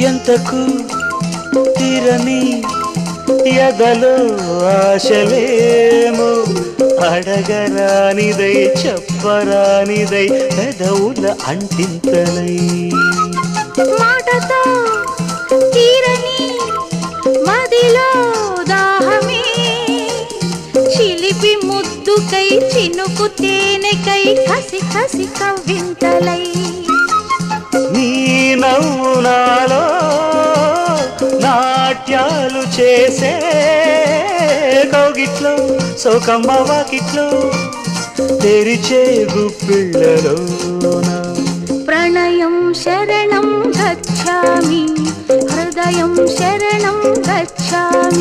ఎంతకు తీరని ఎదలో ఆశలేమో అడగరానిదై చెప్పరానిదై పెదవుల అంటింతలై. మాటతో తీరని ముద్దుకై చినుకు తేనెకై కసి కసి కవ్వింతలై. నీ నవ్వు నాలో నాట్యాలు చేసే కౌగిట్లో సోకమ్మ వాకిట్లో తెరిచే గుప్పిళ్ళలోనా. ప్రణయం శరణం గచ్ఛామి హృదయం శరణం గచ్ఛామి